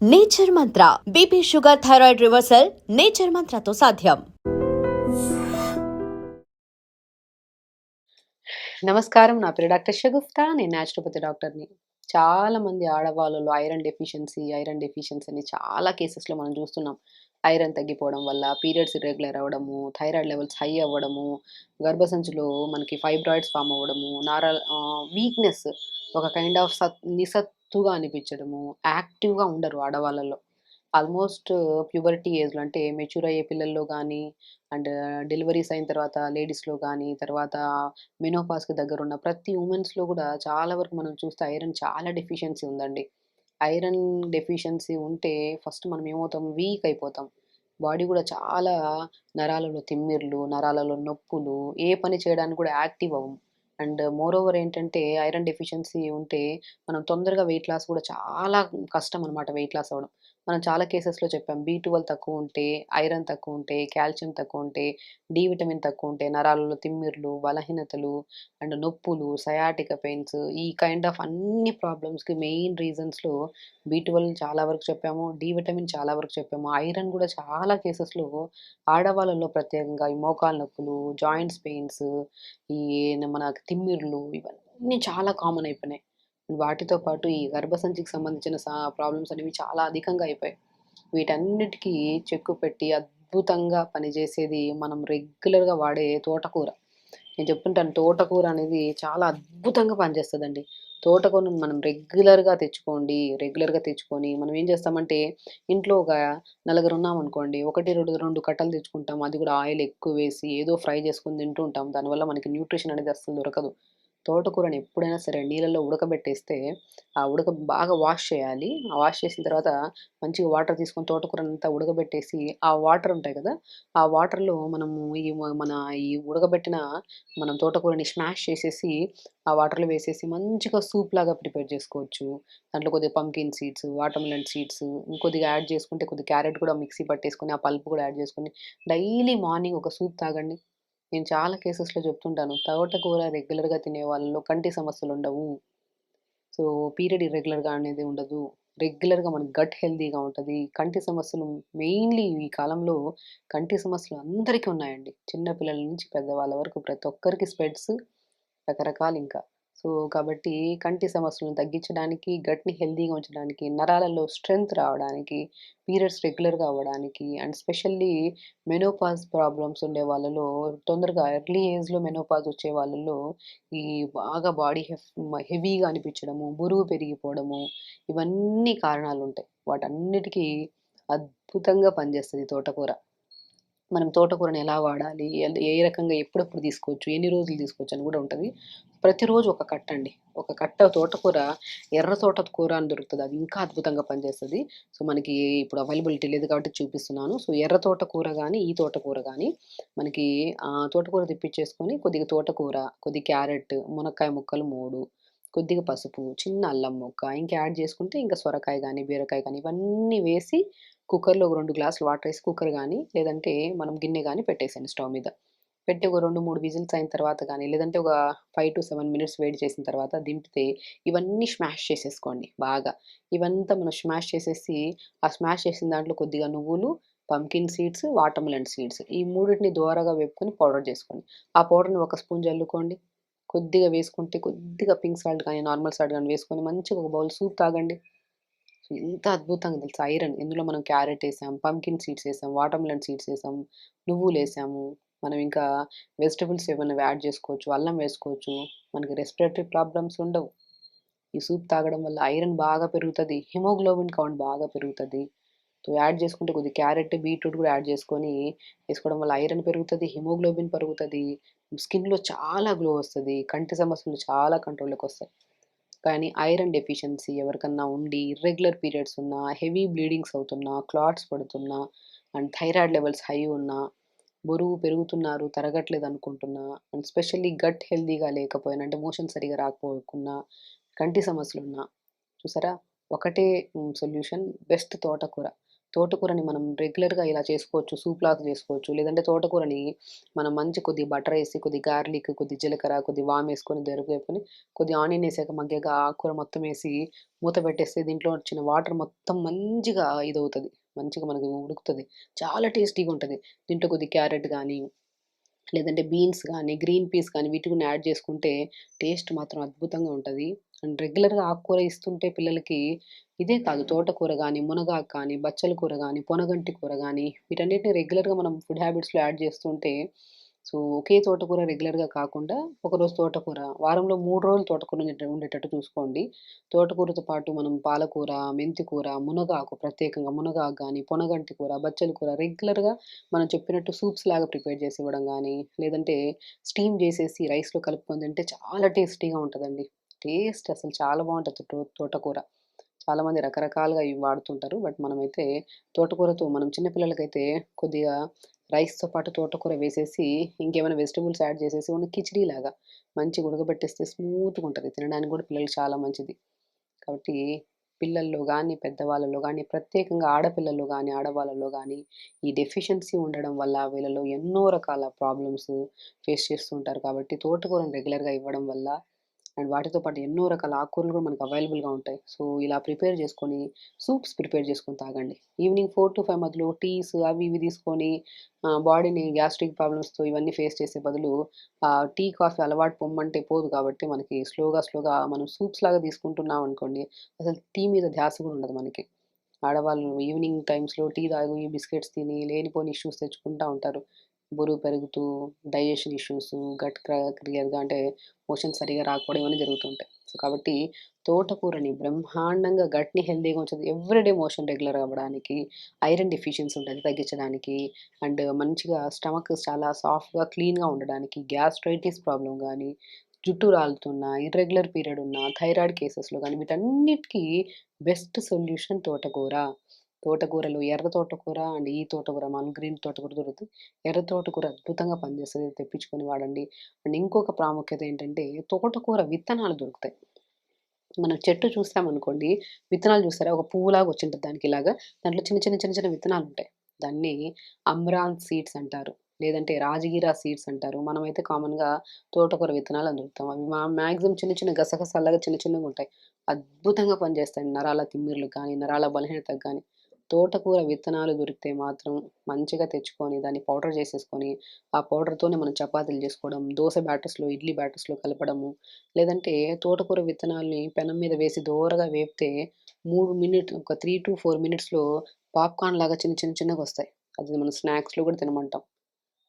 Nature mantra BP sugar thyroid reversal nature మంత్రతో సాధ్యం. నమస్కారం నా పేరు డాక్టర్ షగుఫ్తా నేను న్యాచురోపతి డాక్టర్ని. చాలా మంది ఆడవాళ్ళలో ఐరన్ డెఫిషియన్సీ ఐరన్ డెఫిషియన్సీ అని చాలా కేసెస్లో మనం చూస్తున్నాం. ఐరన్ తగ్గిపోవడం వల్ల పీరియడ్స్ ఇర్రెగ్యులర్ అవ్వడము థైరాయిడ్ లెవెల్స్ హై అవ్వడము గర్భసంచులో మనకి ఫైబ్రాయిడ్స్ ఫామ్ అవ్వడము నారల్ వీక్నెస్ ఒక కైండ్ ఆఫ్ సత్ మత్తుగా అనిపించడము యాక్టివ్గా ఉండరు ఆడవాళ్ళలో. ఆల్మోస్ట్ ప్యూబర్టీ ఏజ్లో అంటే మెచ్యూర్ అయ్యే పిల్లల్లో కానీ అండ్ డెలివరీస్ అయిన తర్వాత లేడీస్లో కానీ తర్వాత మెనోపాస్కి దగ్గర ఉన్న ప్రతి ఉమెన్స్లో కూడా చాలా వరకు మనం చూస్తే ఐరన్ చాలా డెఫిషియన్సీ ఉందండి. ఐరన్ డెఫిషియన్సీ ఉంటే ఫస్ట్ మనం ఏమవుతాం? వీక్ అయిపోతాం. బాడీ కూడా చాలా నరాలలో తిమ్మిర్లు నరాలలో నొప్పులు ఏ పని చేయడానికి కూడా యాక్టివ్ అవ్వం. అండ్ మోర్ ఓవర్ ఏంటంటే ఐరన్ డెఫిషియన్సీ ఉంటే మనం తొందరగా వెయిట్ లాస్ కూడా చాలా కష్టం అనమాట వెయిట్ లాస్ అవ్వడం. మనం చాలా కేసెస్లో చెప్పాం. బీ ట్వెల్వ్ తక్కువ ఉంటే ఐరన్ తక్కువ ఉంటే కాల్షియం తక్కువ ఉంటే డి విటమిన్ తక్కువ ఉంటే నరాలలో తిమ్మిర్లు బలహీనతలు అండ్ నొప్పులు సయాటిక పెయిన్స్ ఈ కైండ్ ఆఫ్ అన్ని ప్రాబ్లమ్స్కి మెయిన్ రీజన్స్లో బీ ట్వెల్వ్ చాలా వరకు చెప్పాము. డి విటమిన్ చాలా వరకు చెప్పాము. ఐరన్ కూడా చాలా కేసెస్లో ఆడవాళ్ళలో ప్రత్యేకంగా ఈ మోకాలు నొప్పులు జాయింట్స్ పెయిన్స్ ఈ మన తిమ్మిర్లు ఇవన్నీ చాలా కామన్ అయిపోయినాయి. వాటితో పాటు ఈ గర్భసంచికి సంబంధించిన సా ప్రాబ్లమ్స్ అనేవి చాలా అధికంగా అయిపోయాయి. వీటన్నిటికీ చెక్కు పెట్టి అద్భుతంగా పనిచేసేది మనం రెగ్యులర్గా వాడే తోటకూర. నేను చెప్తుంటాను తోటకూర అనేది చాలా అద్భుతంగా పనిచేస్తుందండి. తోటకూరను మనం రెగ్యులర్గా తెచ్చుకోండి రెగ్యులర్గా తెచ్చుకొని మనం ఏం చేస్తామంటే ఇంట్లో ఒక నలుగురు ఉన్నాం అనుకోండి ఒకటి రెండు రెండు కట్టలు తెచ్చుకుంటాం. అది కూడా ఆయిల్ ఎక్కువ వేసి ఏదో ఫ్రై చేసుకొని తింటూ ఉంటాం. దానివల్ల మనకి న్యూట్రిషన్ అనేది అస్సలు దొరకదు. తోటకూరని ఎప్పుడైనా సరే నీళ్ళలో ఉడకబెట్టేస్తే ఆ ఉడక బాగా వాష్ చేయాలి. ఆ వాష్ చేసిన తర్వాత మంచిగా వాటర్ తీసుకొని తోటకూరని అంతా ఉడకబెట్టేసి ఆ వాటర్ ఉంటాయి కదా ఆ వాటర్లో మనము ఈ మన ఈ ఉడకబెట్టిన మనం తోటకూరని స్మాష్ చేసేసి ఆ వాటర్లో వేసేసి మంచిగా సూప్ లాగా ప్రిపేర్ చేసుకోవచ్చు. దాంట్లో కొద్దిగా పంకిన్ సీడ్స్ వాటర్మెలన్ సీడ్స్ ఇంకొద్దిగా యాడ్ చేసుకుంటే కొద్దిగా క్యారెట్ కూడా మిక్సీ పట్టేసుకొని ఆ పల్పు కూడా యాడ్ చేసుకొని డైలీ మార్నింగ్ ఒక సూప్ తాగండి. నేను చాలా కేసెస్లో చెప్తుంటాను. తోటకూర రెగ్యులర్గా తినే వాళ్ళలో కంటి సమస్యలు ఉండవు. సో పీరియడ్ ఇర్రెగ్యులర్గా అనేది ఉండదు. రెగ్యులర్గా మన గట్ హెల్దీగా ఉంటుంది. కంటి సమస్యలు మెయిన్లీ ఈ కాలంలో కంటి సమస్యలు అందరికీ ఉన్నాయండి. చిన్న పిల్లల నుంచి పెద్దవాళ్ళ వరకు ప్రతి ఒక్కరికి స్పెడ్స్ రకరకాలు ఇంకా. సో కాబట్టి కంటి సమస్యలను తగ్గించడానికి గట్ని హెల్దీగా ఉంచడానికి నరాలలో స్ట్రెంగ్త్ రావడానికి పీరియడ్స్ రెగ్యులర్గా అవ్వడానికి అండ్ స్పెషల్లీ మెనోపాజ్ ప్రాబ్లమ్స్ ఉండే వాళ్ళలో తొందరగా ఎర్లీ ఏజ్లో మెనోపాజ్ వచ్చే వాళ్ళలో ఈ బాగా బాడీ హెవీగా అనిపించడము బరువు పెరిగిపోవడము ఇవన్నీ కారణాలు ఉంటాయి వాటన్నిటికీ అద్భుతంగా పనిచేస్తుంది తోటకూర. మనం తోటకూరని ఎలా వాడాలి? ఏ రకంగా ఎప్పుడెప్పుడు తీసుకోవచ్చు? ఎన్ని రోజులు తీసుకోవచ్చు? అని కూడా ఉంటుంది. ప్రతిరోజు ఒక కట్ట అండి. ఒక కట్ట తోటకూర ఎర్ర తోటకూర అని దొరుకుతుంది. అది ఇంకా అద్భుతంగా పనిచేస్తుంది. సో మనకి ఇప్పుడు అవైలబిలిటీ లేదు కాబట్టి చూపిస్తున్నాను. సో ఎర్ర తోటకూర కానీ ఈ తోటకూర కానీ మనకి ఆ, తోటకూర తెప్పించేసుకొని కొద్దిగా తోటకూర కొద్ది క్యారెట్ మునక్కాయ ముక్కలు మూడు కొద్దిగా పసుపు చిన్న అల్లం ముక్క ఇంకా యాడ్ చేసుకుంటే ఇంకా సొరకాయ కానీ బీరకాయ కానీ ఇవన్నీ వేసి కుక్కర్లో ఒక రెండు గ్లాసులు వాటర్ వేసి కుక్కర్ కానీ లేదంటే మనం గిన్నె కానీ పెట్టేసాను స్టవ్ మీద. పెట్టి ఒక రెండు మూడు విజిల్స్ అయిన తర్వాత కానీ లేదంటే ఒక five to seven minutes wait చేసిన తర్వాత దింపితే ఇవన్నీ స్మాష్ చేసేసుకోండి బాగా. ఇవంతా మనం స్మాష్ చేసేసి ఆ స్మాష్ చేసిన దాంట్లో కొద్దిగా నువ్వులు పంకిన్ సీడ్స్ వాటర్మెలన్ సీడ్స్ ఈ మూడింటిని దోరగా వేపుకొని పౌడర్ చేసుకోండి. ఆ పౌడర్ని ఒక స్పూన్ చల్లుకోండి. కొద్దిగా వేసుకుంటే కొద్దిగా పింక్ సాల్ట్ కానీ నార్మల్ సాల్ట్ కానీ వేసుకొని మంచిగా ఒక బౌల్ సూప్ తాగండి. ఎంత అద్భుతంగా తెలుసు? ఐరన్. ఇందులో మనం క్యారెట్ వేసాం పంకిన్ సీడ్స్ వేసాం వాటర్మెలన్ సీడ్స్ వేసాం నువ్వులు వేసాము. మనం ఇంకా వెజిటబుల్స్ ఏమైనా యాడ్ చేసుకోవచ్చు అల్లం వేసుకోవచ్చు. మనకి రెస్పిరేటరీ ప్రాబ్లమ్స్ ఉండవు. ఈ సూప్ తాగడం వల్ల ఐరన్ బాగా పెరుగుతుంది హిమోగ్లోబిన్ కౌంట్ బాగా పెరుగుతుంది. సో యాడ్ చేసుకుంటే కొద్ది క్యారెట్ బీట్రూట్ కూడా యాడ్ చేసుకొని వేసుకోవడం వల్ల ఐరన్ పెరుగుతుంది హిమోగ్లోబిన్ పెరుగుతుంది. స్కిన్లో చాలా గ్లో వస్తుంది కంటి సమస్యలు చాలా కంట్రోల్లోకి వస్తాయి. కానీ ఐరన్ డెఫిషియన్సీ ఎవరికన్నా ఉండి ఇర్రెగ్యులర్ పీరియడ్స్ ఉన్నా హెవీ బ్లీడింగ్స్ అవుతున్నా క్లాట్స్ పడుతున్నా అండ్ థైరాయిడ్ లెవెల్స్ హై ఉన్నా బరువు పెరుగుతున్నారు తరగట్లేదు అనుకుంటున్నా అండ్ స్పెషల్లీ గట్ హెల్దీగా లేకపోయినా అంటే మోషన్ సరిగా రాకపోకున్నా కంటి సమస్యలు ఉన్నా చూసారా? ఒకటే సొల్యూషన్ బెస్ట్ తోటకూర. తోటకూరని మనం రెగ్యులర్‌గా ఇలా చేసుకోవచ్చు. సూప్ లాగా చేసుకోవచ్చు. లేదంటే తోటకూరని మనం మంచి కొద్దిగా బటర్ వేసి కొద్ది గార్లిక్, కొద్ది జీలకర్ర, కొద్దిగా వామేసుకొని, వేసుకొని కొద్దిగా ఆనియన్ వేసాక మగ్గగా ఆకుకూర మొత్తం వేసి మూత పెట్టేస్తే దీంట్లో వచ్చిన వాటర్ మొత్తం మంచిగా ఇదవుతుంది మంచిగా మనకి ఉడుకుతది. చాలా టేస్టీగా ఉంటుంది దీంట్లో కొద్దిగా క్యారెట్ కానీ లేదంటే బీన్స్ కానీ గ్రీన్ పీస్ కానీ వీటిని యాడ్ చేసుకుంటే టేస్ట్ మాత్రం అద్భుతంగా ఉంటుంది అండ్ రెగ్యులర్‌గా ఆకుకూర ఇస్తుంటే పిల్లలకి ఇదే కాదు తోటకూర కానీ మునగాకు కానీ, బచ్చల కూర కానీ పొనగంటి కూర కానీ వీటన్నిటిని రెగ్యులర్‌గా మనం ఫుడ్ హ్యాబిట్స్‌లో యాడ్ చేస్తుంటే సో, ఒకే తోటకూర రెగ్యులర్‌గా కాకుండా ఒకరోజు తోటకూర, వారంలో మూడు రోజులు తోటకూర ఉండేటట్టు చూసుకోండి. తోటకూరతో పాటు మనం పాలకూర, మెంతి కూర, మునగాకు ప్రత్యేకంగా మునగాకు కానీ పొనగంటి కూర, బచ్చల కూర రెగ్యులర్‌గా మనం చెప్పినట్టు సూప్స్ లాగా ప్రిపేర్ చేసి ఇవ్వడం కానీ లేదంటే స్టీమ్ చేసేసి రైస్‌లో కలుపుకొని తింటే చాలా టేస్టీగా ఉంటదండి. టేస్ట్ అసలు చాలా బాగుంటుంది తోటకూర. చాలామంది రకరకాలుగా ఇవి వాడుతుంటారు. బట్ మనమైతే తోటకూరతో మనం చిన్న పిల్లలకైతే కొద్దిగా రైస్‌తో పాటు తోటకూర వేసేసి, ఇంకేమైనా వెజిటబుల్స్ యాడ్ చేసేసి ఉన్న కిచిడీ లాగా మంచిగా ఉడకబెట్టేస్తే స్మూత్‌గా ఉంటుంది తినడానికి కూడా పిల్లలు చాలా మంచిది. కాబట్టి పిల్లల్లో కానీ పెద్దవాళ్ళలో కానీ ప్రత్యేకంగా ఆడపిల్లల్లో కానీ ఆడవాళ్ళలో కానీ ఈ డెఫిషియన్సీ ఉండడం వల్ల వీళ్ళలో ఎన్నో రకాల ప్రాబ్లమ్స్ ఫేస్ చేస్తుంటారు కాబట్టి తోటకూరను రెగ్యులర్‌గా ఇవ్వడం వల్ల అండ్ వాటితో పాటు ఎన్నో రకాల ఆకుకూరలు కూడా మనకు అవైలబుల్‌గా ఉంటాయి. సో, ఇలా ప్రిపేర్ చేసుకొని సూప్స్ ప్రిపేర్ చేసుకొని తాగండి. ఈవినింగ్ 4-5 మధ్యలో టీస్ అవి ఇవి తీసుకొని బాడీని గ్యాస్ట్రిక్ ప్రాబ్లమ్స్‌తో ఇవన్నీ ఫేస్ చేసే బదులు టీ, కాఫీ అలవాటు పొమ్మంటే పోదు కాబట్టి మనకి స్లోగా స్లోగా మనం సూప్స్ లాగా తీసుకుంటున్నాం అనుకోండి, అసలు టీ మీద ధ్యాస కూడా ఉండదు మనకి. ఆడవాళ్ళు ఈవినింగ్ టైమ్స్‌లో టీ తాగి, బిస్కెట్స్ తిని లేనిపోని ఇష్యూస్ తెచ్చుకుంటా ఉంటారు. బరువు పెరుగుతూ, డైజెషన్ ఇష్యూస్, గట్ క్ర క్లియర్‌గా అంటే మోషన్ సరిగ్గా రాకపోవడం ఇవన్నీ జరుగుతుంటాయి. సో, కాబట్టి తోటకూరని బ్రహ్మాండంగా గట్‌ని హెల్తీగా ఉంచదు ఎవ్రీడే మోషన్ రెగ్యులర్ అవ్వడానికి, ఐరన్ డిఫిషియన్సీ ఉంటుంది తగ్గించడానికి, అండ్ మంచిగా స్టమక్ చాలా సాఫ్ట్‌గా, క్లీన్‌గా ఉండడానికి, గ్యాస్ట్రైటిస్ ప్రాబ్లం కానీ జుట్టు రాలుతున్నా, ఇర్రెగ్యులర్ పీరియడ్ ఉన్న థైరాయిడ్ కేసెస్‌లో కానీ వీటన్నిటికి బెస్ట్ సొల్యూషన్ తోటకూర. తోటకూరలు ఎర్ర తోటకూర అండ్ ఈ తోటకూర మామూలు గ్రీన్ తోటకూర దొరుకుతుంది ఎర్ర తోటకూర అద్భుతంగా పనిచేస్తుంది తెప్పించుకొని వాడండి. అండ్ ఇంకొక ప్రాముఖ్యత ఏంటంటే తోటకూర విత్తనాలు దొరుకుతాయి. మనం చెట్టు చూసామనుకోండి, విత్తనాలు చూస్తారా ఒక పువ్వులాగా వచ్చింటుంది దానికి ఇలాగా. దాంట్లో చిన్న చిన్న చిన్న చిన్న విత్తనాలు ఉంటాయి దాన్ని అమ్రాన్ సీడ్స్ అంటారు. లేదంటే రాజగిరా సీడ్స్ అంటారు. మనమైతే కామన్‌గా తోటకూర విత్తనాలు అని దొరుకుతాం. అవి మా మ్యాక్సిమం చిన్న చిన్న గసగసాలుగా చిన్న చిన్నగా ఉంటాయి అద్భుతంగా పనిచేస్తాయి. నరాల తిమ్మిర్లకు కానీ నరాల బలహీనతకు కానీ తోటకూర విత్తనాలు దొరికితే మాత్రం మంచిగా తెచ్చుకొని దాన్ని పౌడర్ చేసేసుకొని, ఆ పౌడర్‌తోనే మనం చపాతీలు చేసుకోవడం, దోశ బ్యాటర్స్‌లో, ఇడ్లీ బ్యాటర్స్‌లో కలపడము. లేదంటే తోటకూర విత్తనాల్ని పెనం మీద వేసి దోరగా వేపితే మూడు మినిట్ ఒక 3-4 మినిట్స్‌లో పాప్‌కార్న్ లాగా చిన్న చిన్న చిన్నగా వస్తాయి అది మనం స్నాక్స్‌లో కూడా తినమంటాం.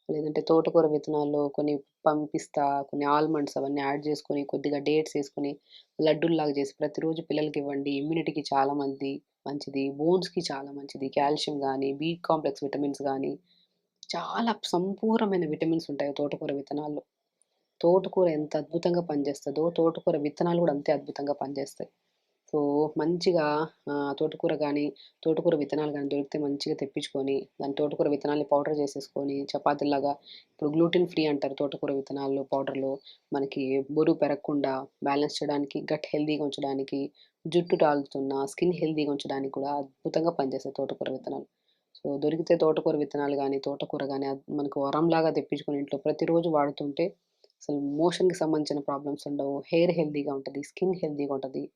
లేదంటే తోటకూర విత్తనాల్లో కొన్ని పంపిస్తా, కొన్ని ఆల్మండ్స్ అవన్నీ యాడ్ చేసుకొని, కొద్దిగా డేట్స్ వేసుకొని లడ్డూల్లాగా చేసి ప్రతిరోజు పిల్లలకి ఇవ్వండి ఇమ్యూనిటీకి చాలా మంది మంచిది. బోన్స్‌కి చాలా మంచిది. కాల్షియం కానీ బీ కాంప్లెక్స్ విటమిన్స్ కానీ చాలా సంపూర్ణమైన విటమిన్స్ ఉంటాయి తోటకూర విత్తనాల్లో. తోటకూర ఎంత అద్భుతంగా పనిచేస్తుందో తోటకూర విత్తనాలు కూడా అంతే అద్భుతంగా పనిచేస్తాయి. సో, మంచిగా తోటకూర కానీ తోటకూర విత్తనాలు కానీ దొరికితే మంచిగా తెప్పించుకొని, దాని తోటకూర విత్తనాల్ని పౌడర్ చేసేసుకొని, చపాతీలాగా ఇప్పుడు గ్లూటెన్ ఫ్రీ అంటారు తోటకూర విత్తనాలు పౌడర్‌లో. మనకి బరువు పెరగకుండా బ్యాలెన్స్ చేయడానికి, గట్ హెల్దీగా ఉంచడానికి, జుట్టు రాలుతున్నా, స్కిన్ హెల్తీగా ఉంచడానికి కూడా అద్భుతంగా పనిచేస్తాయి తోటకూర విత్తనాలు. సో, దొరికితే తోటకూర విత్తనాలు గానీ, తోటకూర గానీ అద్ మనకు వరంలాగా తెప్పించుకొని ఇంట్లో ప్రతిరోజు వాడుతుంటే అసలు మోషన్‌కి సంబంధించిన ప్రాబ్లమ్స్ ఉండవు. హెయిర్ హెల్తీగా ఉంటది. స్కిన్ హెల్తీగా ఉంటది.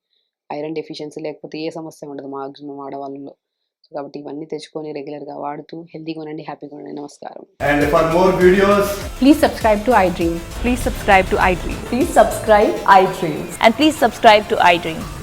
ఐరన్ డెఫిషియన్సీ లేకపోతే ఏ సమస్య ఉండదు మాక్సిమం ఆడవాళ్ళలో. సో, కాబట్టి ఇవన్నీ తెచ్చుకొని రెగ్యులర్‌గా వాడుతూ హెల్తీగా ఉండండి. హ్యాపీగా ఉండండి. నమస్కారం. And for more videos, Please subscribe to iDream. Please subscribe to iDream. Please subscribe iDream. And please subscribe to iDream.